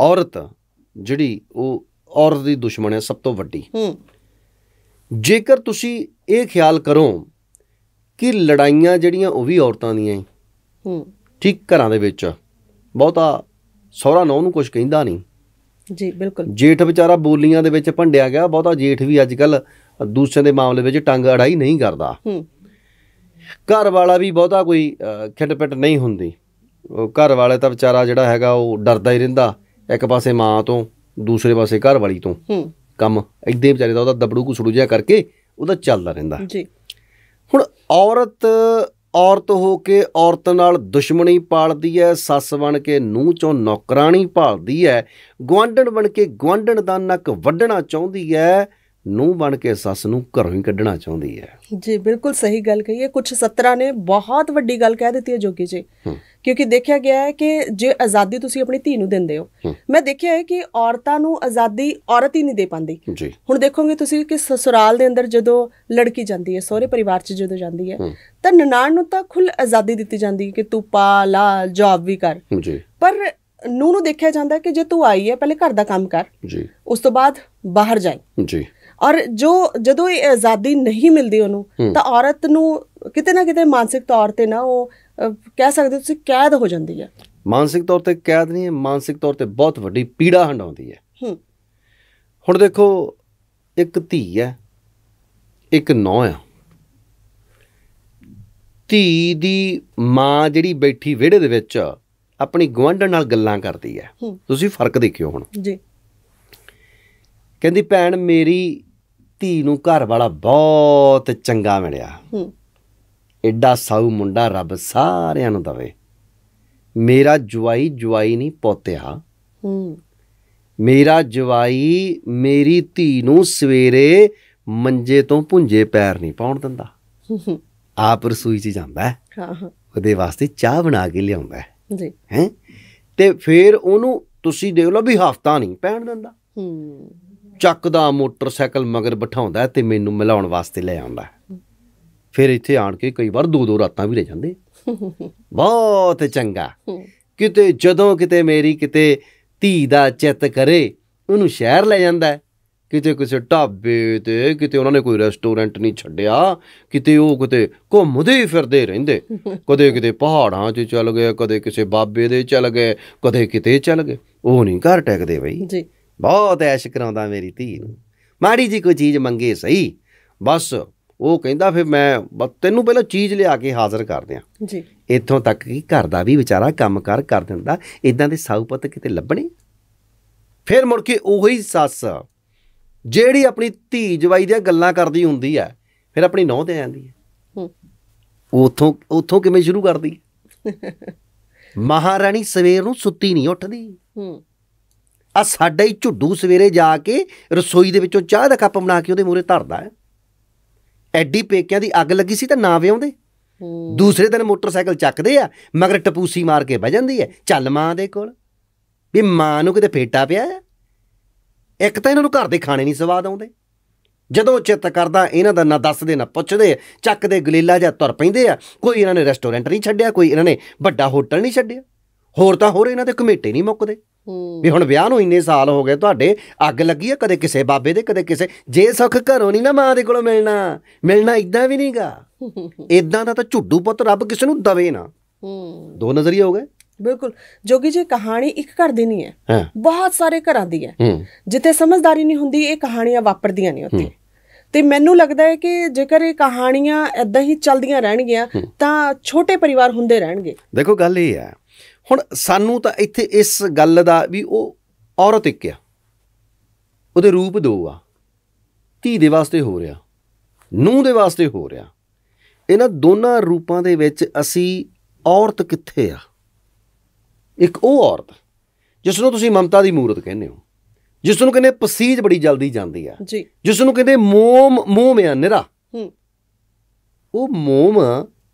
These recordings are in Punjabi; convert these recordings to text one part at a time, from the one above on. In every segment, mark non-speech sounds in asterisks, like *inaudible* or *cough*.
ਔਰਤ ਜਿਹੜੀ ਉਹ ਔਰਤ ਦੀ ਦੁਸ਼ਮਣ ਹੈ ਸਭ ਤੋਂ ਵੱਡੀ। ਹੂੰ। ਜੇਕਰ ਤੁਸੀਂ ਇਹ ਖਿਆਲ ਕਰੋ ਕਿ ਲੜਾਈਆਂ ਜਿਹੜੀਆਂ ਉਹ ਵੀ ਔਰਤਾਂ ਦੀਆਂ ਹੀ ਹੂੰ। ਠੀਕ ਘਰਾਂ ਦੇ ਵਿੱਚ ਬਹੁਤਾ ਸਹੁਰਾ ਨੌ ਨੂੰ ਕੁਝ ਕਹਿੰਦਾ ਨਹੀਂ। ਜੀ ਬਿਲਕੁਲ। ਜੇਠ ਵਿਚਾਰਾ ਬੋਲੀਆਂ ਦੇ ਵਿੱਚ ਭੰਡਿਆ ਗਿਆ ਬਹੁਤਾ ਜੇਠ ਵੀ ਅੱਜ ਕੱਲ ਦੂਸਰੇ ਦੇ ਮਾਮਲੇ ਵਿੱਚ ਟੰਗ ਅੜਾਈ ਨਹੀਂ ਕਰਦਾ। ਹੂੰ। ਘਰ ਵਾਲਾ ਵੀ ਬਹੁਤਾ ਕੋਈ ਖਿੱਟ-ਪਿੱਟ ਨਹੀਂ ਹੁੰਦੀ। ਉਹ ਘਰ ਵਾਲੇ ਤਾਂ ਵਿਚਾਰਾ ਜਿਹੜਾ ਹੈਗਾ ਉਹ ਡਰਦਾ ਹੀ ਰਹਿੰਦਾ। ਇੱਕ ਪਾਸੇ ਮਾਂ ਤੋਂ ਦੂਸਰੇ ਪਾਸੇ ਘਰ ਵਾਲੀ ਤੋਂ ਹੂੰ। ਕੰਮ ਹੀ ਵਿਚਾਰੇ ਦਾ ਉਹਦਾ ਦਬੜੂ ਕੁਸੜੂ ਜਿਹਾ ਕਰਕੇ ਉਹਦਾ ਚੱਲਦਾ ਰਹਿੰਦਾ। ਜੀ। ਹੁਣ ਔਰਤ ਔਰਤ ਹੋ ਕੇ ਔਰਤ ਨਾਲ ਦੁਸ਼ਮਣੀ ਪਾਲਦੀ ਹੈ ਸੱਸ ਬਣ ਕੇ ਨੂੰਹ ਚੋਂ ਨੌਕਰਾਣੀ ਭਾਲਦੀ ਹੈ ਗੁਆਂਢਣ ਬਣ ਕੇ ਗੁਆਂਢਣ ਦਾ ਨੱਕ ਵੱਢਣਾ ਚਾਹੁੰਦੀ ਹੈ ਨੂੰਹ ਬਣ ਕੇ ਸੱਸ ਨੂੰ ਘਰੋਂ ਹੀ ਕੱਢਣਾ ਚਾਹੁੰਦੀ ਹੈ। ਜੀ ਬਿਲਕੁਲ ਸਹੀ ਗੱਲ ਕਹੀ ਹੈ। ਕੁਝ ਸੱਤਰਾਂ ਨੇ ਬਹੁਤ ਵੱਡੀ ਗੱਲ ਕਹਿ ਦਿੱਤੀ ਹੈ ਜੋਗੀ ਜੀ। ਕਿਉਂਕਿ ਦੇਖਿਆ ਗਿਆ ਹੈ ਕਿ ਜੇ ਆਜ਼ਾਦੀ ਤੁਸੀਂ ਆਪਣੀ ਧੀ ਨੂੰ ਦਿੰਦੇ ਹੋ। ਮੈਂ ਦੇਖਿਆ ਹੈ ਕਿ ਔਰਤਾਂ ਨੂੰ ਆਜ਼ਾਦੀ ਔਰਤ ਹੀ ਨਹੀਂ ਦੇ ਪਾਉਂਦੀ। ਜੀ। ਹੁਣ ਦੇਖੋਗੇ ਤੁਸੀਂ ਕਿ ਸਸੁਰਾਲ ਦੇ ਅੰਦਰ ਜਦੋਂ ਲੜਕੀ ਜਾਂਦੀ ਹੈ ਸਹੁਰੇ ਪਰਿਵਾਰ 'ਚ ਜਦੋਂ ਜਾਂਦੀ ਹੈ। ਤਾਂ ਨਨਾਣ ਨੂੰ ਤਾਂ ਖੁੱਲ ਆਜ਼ਾਦੀ ਦਿੱਤੀ ਜਾਂਦੀ ਹੈ ਕਿ ਤੂੰ ਪਾ ਲਾ ਜੌਬ ਵੀ ਕਰ। ਜੀ। ਪਰ ਨੂੰ ਨੂੰ ਦੇਖਿਆ ਜਾਂਦਾ ਕਿ ਜੇ ਤੂੰ ਆਈ ਹੈ ਪਹਿਲੇ ਘਰ ਦਾ ਕੰਮ ਕਰ ਜੀ। ਉਸ ਤੋਂ ਬਾਅਦ ਬਾਹਰ ਜਾਈ। ਜੀ। ਔਰ ਜੋ ਜਦੋਂ ਇਹ ਆਜ਼ਾਦੀ ਨਹੀਂ ਮਿਲਦੀ ਉਹਨੂੰ ਤਾਂ ਔਰਤ ਨੂੰ ਕਿਤੇ ਨਾ ਕਿਤੇ ਮਾਨਸਿਕ ਤੌਰ ਤੇ ਨਾ ਉਹ ਕਹਿ ਸਕਦੇ ਹੋ ਤੁਸੀਂ ਕੈਦ ਹੋ ਜਾਂਦੀ ਹੈ। ਮਾਨਸਿਕ ਤੌਰ ਤੇ ਕੈਦ ਨਹੀਂ ਹੈ ਮਾਨਸਿਕ ਤੌਰ ਤੇ ਬਹੁਤ ਵੱਡੀ ਪੀੜਾ ਹੰਡਾਉਂਦੀ ਹੈ। ਹੂੰ। ਹੁਣ ਦੇਖੋ ਇੱਕ ਧੀ ਹੈ ਇੱਕ ਨੌਂ ਆ। ਧੀ ਦੀ ਮਾਂ ਜਿਹੜੀ ਬੈਠੀ ਵਿਹੜੇ ਦੇ ਵਿੱਚ ਆਪਣੀ ਗੁਆਂਢਣ ਨਾਲ ਗੱਲਾਂ ਕਰਦੀ ਹੈ। ਹੂੰ। ਤੁਸੀਂ ਫ਼ਰਕ ਦੇਖਿਓ ਹੁਣ। ਜੀ। ਕਹਿੰਦੀ ਭੈਣ ਮੇਰੀ ਧੀ ਨੂੰ ਘਰ ਵਾਲਾ ਬਹੁਤ ਚੰਗਾ ਮਿਲਿਆ। ਹੂੰ। ਐਡਾ ਸਾਊ ਮੁੰਡਾ ਰੱਬ ਸਾਰਿਆਂ ਨੂੰ ਦਵੇ। ਮੇਰਾ ਜਵਾਈ ਜਵਾਈ ਨਹੀਂ ਪੋਤਿਆ। ਹੂੰ। ਮੇਰਾ ਜਵਾਈ ਮੇਰੀ ਧੀ ਨੂੰ ਸਵੇਰੇ ਮੰਜੇ ਤੋਂ ਪੁੰਜੇ ਪੈਰ ਨਹੀਂ ਪਾਉਣ ਦਿੰਦਾ। ਆਪ ਰਸੋਈ 'ਚ ਜਾਂਦਾ ਹੈ। ਹਾਂ ਹਾਂ। ਉਹਦੇ ਵਾਸਤੇ ਚਾਹ ਬਣਾ ਕੇ ਲਿਆਉਂਦਾ ਹੈ। ਜੀ। ਹੈਂ? ਤੇ ਫਿਰ ਉਹਨੂੰ ਤੁਸੀਂ ਦੇਖ ਲਓ ਵੀ ਹਫਤਾ ਨਹੀਂ ਪੈਣ ਦਿੰਦਾ। ਹੂੰ। ਚੱਕਦਾ ਮੋਟਰਸਾਈਕਲ ਮਗਰ ਬਿਠਾਉਂਦਾ ਤੇ ਮੈਨੂੰ ਮਿਲਾਉਣ ਵਾਸਤੇ ਲੈ ਆਉਂਦਾ। ਫਿਰ ਇੱਥੇ ਆਣ ਕੇ ਕਈ ਵਾਰ ਦੋ ਦੋ ਰਾਤਾਂ ਵੀ ਰਹਿ ਜਾਂਦੇ। ਬਹੁਤ ਚੰਗਾ। ਕਿਤੇ ਜਦੋਂ ਕਿਤੇ ਮੇਰੀ ਕਿਤੇ ਧੀ ਦਾ ਚਿੱਤ ਕਰੇ, ਉਹਨੂੰ ਸ਼ਹਿਰ ਲੈ ਜਾਂਦਾ ਕਿਤੇ ਕਿਸੇ ਢਾਬੇ ਤੇ, ਕਿਤੇ ਉਹਨਾਂ ਨੇ ਕੋਈ ਰੈਸਟੋਰੈਂਟ ਨਹੀਂ ਛੱਡਿਆ, ਕਿਤੇ ਉਹ ਕਿਤੇ ਘੁੰਮਦੇ ਫਿਰਦੇ ਰਹਿੰਦੇ। ਕਦੇ ਕਿਤੇ ਪਹਾੜਾਂ 'ਚ ਚੱਲ ਗਏ, ਕਦੇ ਕਿਸੇ ਬਾਬੇ ਦੇ ਚੱਲ ਗਏ, ਕਦੇ ਕਿਤੇ ਚੱਲ ਗਏ। ਉਹ ਨਹੀਂ ਘਰ ਟੈਕਦੇ ਬਈ। ਜੀ। ਬਹੁਤ ਐਸ਼ ਕਰਾਉਂਦਾ ਮੇਰੀ ਧੀ ਨੂੰ। ਮਾੜੀ ਜੀ ਕੋਈ ਚੀਜ਼ ਮੰਗੇ ਸਹੀ ਬਸ ਉਹ ਕਹਿੰਦਾ ਫਿਰ ਮੈਂ ਤੈਨੂੰ ਪਹਿਲਾਂ ਚੀਜ਼ ਲਿਆ ਕੇ ਹਾਜ਼ਰ ਕਰ ਦਿਆਂ। ਜੀ। ਇੱਥੋਂ ਤੱਕ ਕਿ ਘਰ ਦਾ ਵੀ ਵਿਚਾਰਾ ਕੰਮ ਕਰ ਕਰ ਦਿੰਦਾ ਇਦਾਂ ਦੇ ਸਾਊ ਪੁੱਤ ਕਿਤੇ ਲੱਭਣੇ? ਫਿਰ ਮੁੜ ਕੇ ਉਹੀ ਸੱਸ ਜਿਹੜੀ ਆਪਣੀ ਧੀ ਜਵਾਈ ਦੀਆਂ ਗੱਲਾਂ ਕਰਦੀ ਹੁੰਦੀ ਹੈ ਫਿਰ ਆਪਣੀ ਨੌਂ ਤੇ ਆ। ਜਾਂਦੀ ਹੈ। ਉਥੋਂ ਉਥੋਂ ਕਿਵੇਂ ਸ਼ੁਰੂ ਕਰਦੀ? *laughs* ਮਹਾਰਾਣੀ ਸਵੇਰ ਨੂੰ ਸੁੱਤੀ ਨਹੀਂ ਉੱਠਦੀ। ਹੂੰ। ਆ ਸਾਡਾ ਹੀ ਝੁੱਡੂ ਸਵੇਰੇ ਜਾ ਕੇ ਰਸੋਈ ਦੇ ਵਿੱਚੋਂ ਚਾਹ ਦਾ ਕੱਪ ਬਣਾ ਕੇ ਉਹਦੇ ਮੂਹਰੇ ਧਰਦਾ ਹੈ। ਐਡੀ ਪੇਕਿਆਂ ਦੀ ਅੱਗ ਲੱਗੀ ਸੀ ਤਾਂ ਨਾ ਵਿਆਉਂਦੇ। ਦੂਸਰੇ ਦਿਨ ਮੋਟਰਸਾਈਕਲ ਚੱਕਦੇ ਆ ਮਗਰ ਟਪੂਸੀ ਮਾਰ ਕੇ ਬਹਿ ਜਾਂਦੀ ਹੈ। ਚੱਲ ਮਾਂ ਦੇ ਕੋਲ। ਵੀ ਮਾਂ ਨੂੰ ਕਿਤੇ ਫੇਟਾ ਪਿਆ ਹੈ? ਇੱਕ ਤਾਂ ਇਹਨਾਂ ਨੂੰ ਘਰ ਦੇ ਖਾਣੇ ਨਹੀਂ ਸਵਾਦ ਆਉਂਦੇ। ਜਦੋਂ ਚਿੱਤ ਕਰਦਾ ਇਹਨਾਂ ਦਾ ਨਾ ਦੱਸਦੇ ਨਾ ਪੁੱਛਦੇ ਚੱਕਦੇ ਗਲੀਲਾ ਜਾਂ ਤੁਰ ਪੈਂਦੇ ਆ। ਕੋਈ ਇਹਨਾਂ ਨੇ ਰੈਸਟੋਰੈਂਟ ਨਹੀਂ ਛੱਡਿਆ ਕੋਈ ਇਹਨਾਂ ਨੇ ਵੱਡਾ ਹੋਟਲ ਨਹੀਂ ਛੱਡਿਆ। ਹੋਰ ਤਾਂ ਹੋਰ ਇਹਨਾਂ ਦੇ ਕਮੇਟੇ ਨਹੀਂ ਮੁੱਕਦੇ। ਵੀ ਹੁਣ ਵਿਆਹ ਨੂੰ ਇੰਨੇ ਸਾਲ ਹੋ ਗਏ ਤੁਹਾਡੇ ਅੱਗ ਲੱਗੀ ਹੈ ਕਦੇ ਕਿਸੇ ਬਾਬੇ ਦੇ ਕਦੇ ਕਿਸੇ। ਜੇ ਸੁੱਖ ਘਰੋਂ ਨਹੀਂ ਨਾ ਮਾਂ ਦੇ ਕੋਲੋਂ ਮਿਲਣਾ ਮਿਲਣਾ ਇਦਾਂ ਵੀ ਨਹੀਂਗਾ ਇਦਾਂ *laughs* ਦਾ ਤਾਂ ਝੁੱਡੂ ਪੁੱਤ ਰੱਬ ਕਿਸੇ ਨੂੰ ਦਵੇ ਨਾ। ਹੂੰ। ਦੋ ਨਜ਼ਰੀਏ ਹੋ ਗਏ। ਬਿਲਕੁਲ। ਜੋਗੀ ਜੀ ਕਹਾਣੀ ਇੱਕ ਘਰ ਦੀ ਨਹੀਂ ਹੈ। ਬਹੁਤ ਸਾਰੇ ਘਰਾਂ ਦੀ ਹੈ। ਹੂੰ। ਜਿੱਥੇ ਸਮਝਦਾਰੀ ਨਹੀਂ ਹੁੰਦੀ ਇਹ ਕਹਾਣੀਆਂ ਵਾਪਰਦੀਆਂ ਨਹੀਂ ਉੱਥੇ। ਤੇ ਮੈਨੂੰ ਲੱਗਦਾ ਹੈ ਕਿ ਜੇਕਰ ਇਹ ਕਹਾਣੀਆਂ ਐਦਾਂ ਹੀ ਚੱਲਦੀਆਂ ਰਹਿਣਗੀਆਂ ਤਾਂ ਛੋਟੇ ਪਰਿਵਾਰ ਹੁੰਦੇ ਰਹਿਣਗੇ। ਦੇਖੋ ਗੱਲ ਇਹ ਹੈ ਹੁਣ ਸਾਨੂੰ ਤਾਂ ਇੱਥੇ ਇਸ ਗੱਲ ਦਾ ਵੀ ਉਹ ਔਰਤ ਇੱਕ ਆ। ਉਹਦੇ ਰੂਪ ਦੋ ਆ। ਧੀ ਦੇ ਵਾਸਤੇ ਹੋ ਰਿਹਾ ਨੂੰਹ ਦੇ ਵਾਸਤੇ ਹੋ ਰਿਹਾ। ਇਹਨਾਂ ਦੋਨਾਂ ਰੂਪਾਂ ਦੇ ਵਿੱਚ ਅਸੀਂ ਔਰਤ ਕਿੱਥੇ ਆ? ਇੱਕ ਉਹ ਔਰਤ ਜਿਸ ਨੂੰ ਤੁਸੀਂ ਮਮਤਾ ਦੀ ਮੂਰਤ ਕਹਿੰਦੇ ਹੋ ਜਿਸ ਨੂੰ ਕਹਿੰਦੇ ਪਸੀਜ ਬੜੀ ਜਲਦੀ ਜਾਂਦੀ ਆ। ਜੀ। ਜਿਸ ਨੂੰ ਕਹਿੰਦੇ ਮੋਮ ਮੋਮ ਆ ਨਿਰਾ। ਹੂੰ। ਉਹ ਮੋਮ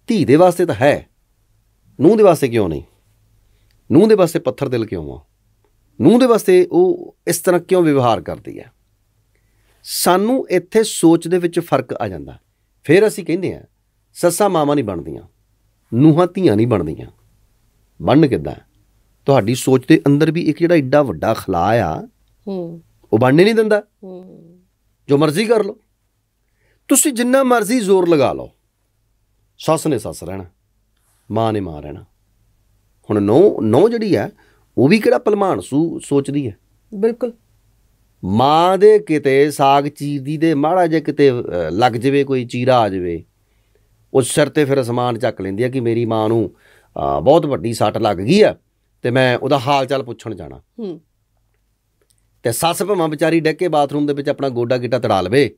ਧੀ ਦੇ ਵਾਸਤੇ ਤਾਂ ਹੈ ਨੂੰਹ ਦੇ ਵਾਸਤੇ ਕਿਉਂ ਨਹੀਂ? ਨੂੰਹ ਦੇ ਵਾਸਤੇ ਪੱਥਰ ਦਿਲ ਕਿਉਂ ਆ? ਨੂੰਹ ਦੇ ਵਾਸਤੇ ਉਹ ਇਸ ਤਰ੍ਹਾਂ ਕਿਉਂ ਵਿਵਹਾਰ ਕਰਦੀ ਹੈ? ਸਾਨੂੰ ਇੱਥੇ ਸੋਚ ਦੇ ਵਿੱਚ ਫ਼ਰਕ ਆ ਜਾਂਦਾ। ਫਿਰ ਅਸੀਂ ਕਹਿੰਦੇ ਆ ਸੱਸਾਂ ਮਾਵਾਂ ਨਹੀਂ ਬਣਦੀਆਂ ਨੂੰਹਾਂ ਧੀਆਂ ਨਹੀਂ ਬਣਦੀਆਂ। ਬਣਨ ਕਿੱਦਾਂ ਤੁਹਾਡੀ ਸੋਚ ਦੇ ਅੰਦਰ ਵੀ ਇੱਕ ਜਿਹੜਾ ਏਡਾ ਵੱਡਾ ਖਲਾ ਆ ਹੂੰ। ਉਹ ਬਣਨੇ ਨਹੀਂ ਦਿੰਦਾ। ਹੂੰ। ਜੋ ਮਰਜ਼ੀ ਕਰ ਲਓ। ਤੁਸੀਂ ਜਿੰਨਾ ਮਰਜ਼ੀ ਜ਼ੋਰ ਲਗਾ ਲਓ। ਸੱਸ ਨੇ ਸੱਸ ਰਹਿਣਾ ਮਾਂ ਨੇ ਮਾਂ ਰਹਿਣਾ। ਹੁਣ ਨੌ ਨੌ ਜਿਹੜੀ ਹੈ ਉਹ ਵੀ ਕਿਹੜਾ ਭਲਮਾਨ ਸੂ ਸੋਚਦੀ ਹੈ ਬਿਲਕੁਲ। ਮਾਂ ਦੇ ਕਿਤੇ ਸਾਗ ਚੀਰਦੀ ਦੇ ਮਾੜਾ ਜੇ ਕਿਤੇ ਲੱਗ ਜਵੇ ਕੋਈ ਚੀਰਾ ਆ ਜਵੇ ਉਸ ਸਿਰ ਤੇ ਫਿਰ ਅਸਮਾਨ ਚੱਕ ਲੈਂਦੀ ਆ ਕਿ ਮੇਰੀ ਮਾਂ ਨੂੰ ਬਹੁਤ ਵੱਡੀ ਸੱਟ ਲੱਗ ਗਈ ਆ ਤੇ ਮੈਂ ਉਹਦਾ ਹਾਲ ਚਾਲ ਪੁੱਛਣ ਜਾਣਾ। ਹੂੰ। ਤੇ ਸੱਸ ਭਵਾਂ ਵਿਚਾਰੀ ਡੱਕ ਕੇ ਬਾਥਰੂਮ ਦੇ ਵਿੱਚ ਆਪਣਾ ਗੋਡਾ ਗਿੱਟਾ ਤੜਾ ਲਵੇ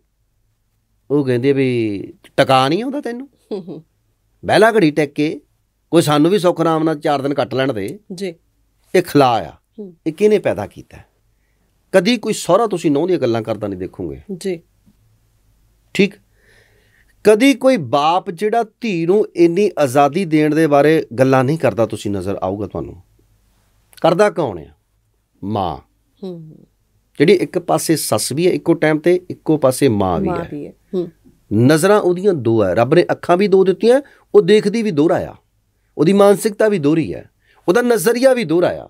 ਉਹ ਕਹਿੰਦੀ ਆ ਵੀ ਟਕਾ ਨਹੀਂ ਆਉਂਦਾ ਤੈਨੂੰ? ਹੂੰ ਹੂੰ। ਬਹਿਲਾ ਘੜੀ ਟੱਕ ਕੇ ਕੋਈ ਸਾਨੂੰ ਵੀ ਸੁੱਖ ਆਰਾਮ ਨਾਲ 4 ਦਿਨ ਕੱਟ ਲੈਣ ਦੇ। ਜੀ। ਇਹ ਖਲਾ ਆ। ਇਹ ਕਿਹਨੇ ਪੈਦਾ ਕੀਤਾ? ਕਦੀ ਕੋਈ ਸਹੁਰਾ ਤੁਸੀਂ ਨਹੁੰ ਦੀਆਂ ਗੱਲਾਂ ਕਰਦਾ ਨਹੀਂ ਦੇਖੋਗੇ। ਜੀ। ਠੀਕ? ਕਦੀ ਕੋਈ ਬਾਪ ਜਿਹੜਾ ਧੀ ਨੂੰ ਇੰਨੀ ਆਜ਼ਾਦੀ ਦੇਣ ਦੇ ਬਾਰੇ ਗੱਲਾਂ ਨਹੀਂ ਕਰਦਾ ਤੁਸੀਂ ਨਜ਼ਰ ਆਊਗਾ ਤੁਹਾਨੂੰ। ਕਰਦਾ ਕੌਣ ਆ? ਮਾਂ। ਹੂੰ। ਜਿਹੜੀ ਇੱਕ ਪਾਸੇ ਸੱਸ ਵੀ ਹੈ ਇੱਕੋ ਟਾਈਮ ਤੇ ਇੱਕੋ ਪਾਸੇ ਮਾਂ ਵੀ ਮਾਂ ਹੈ। ਵੀ ਹੈ। ਹੂੰ। ਨਜ਼ਰਾਂ ਉਹਦੀਆਂ ਦੋ ਹੈ ਰੱਬ ਨੇ ਅੱਖਾਂ ਵੀ ਦੋ ਦਿੱਤੀਆਂ ਉਹ ਦੇਖਦੀ ਵੀ ਦੋਹਰਾ ਆ। ਉਹਦੀ ਮਾਨਸਿਕਤਾ ਵੀ ਦੋਹਰੀ ਹੈ ਉਹਦਾ ਨਜ਼ਰੀਆ ਵੀ ਦੋਹਰਾ ਆ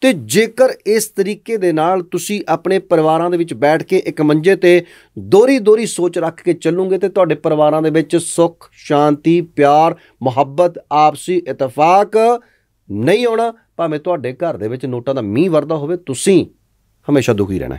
ਤੇ ਜੇਕਰ ਇਸ ਤਰੀਕੇ ਦੇ ਨਾਲ ਤੁਸੀਂ ਆਪਣੇ ਪਰਿਵਾਰਾਂ ਦੇ ਵਿੱਚ ਬੈਠ ਕੇ ਇੱਕ ਮੰਜੇ ਤੇ ਦੋਹਰੀ ਦੋਹਰੀ ਸੋਚ ਰੱਖ ਕੇ ਚੱਲੋਗੇ ਤੇ ਤੁਹਾਡੇ ਪਰਿਵਾਰਾਂ ਦੇ ਵਿੱਚ ਸੁੱਖ, ਸ਼ਾਂਤੀ, ਪਿਆਰ, ਮੁਹੱਬਤ, ਆਪਸੀ ਇਤਫਾਕ ਨਹੀਂ ਆਉਣਾ, ਭਾਵੇਂ ਤੁਹਾਡੇ ਘਰ ਦੇ ਵਿੱਚ ਨੋਟਾਂ ਦਾ ਮੀਂਹ ਵਰਦਾ ਹੋਵੇ, ਤੁਸੀਂ ਹਮੇਸ਼ਾ ਦੁਖੀ ਰਹਿਣਾ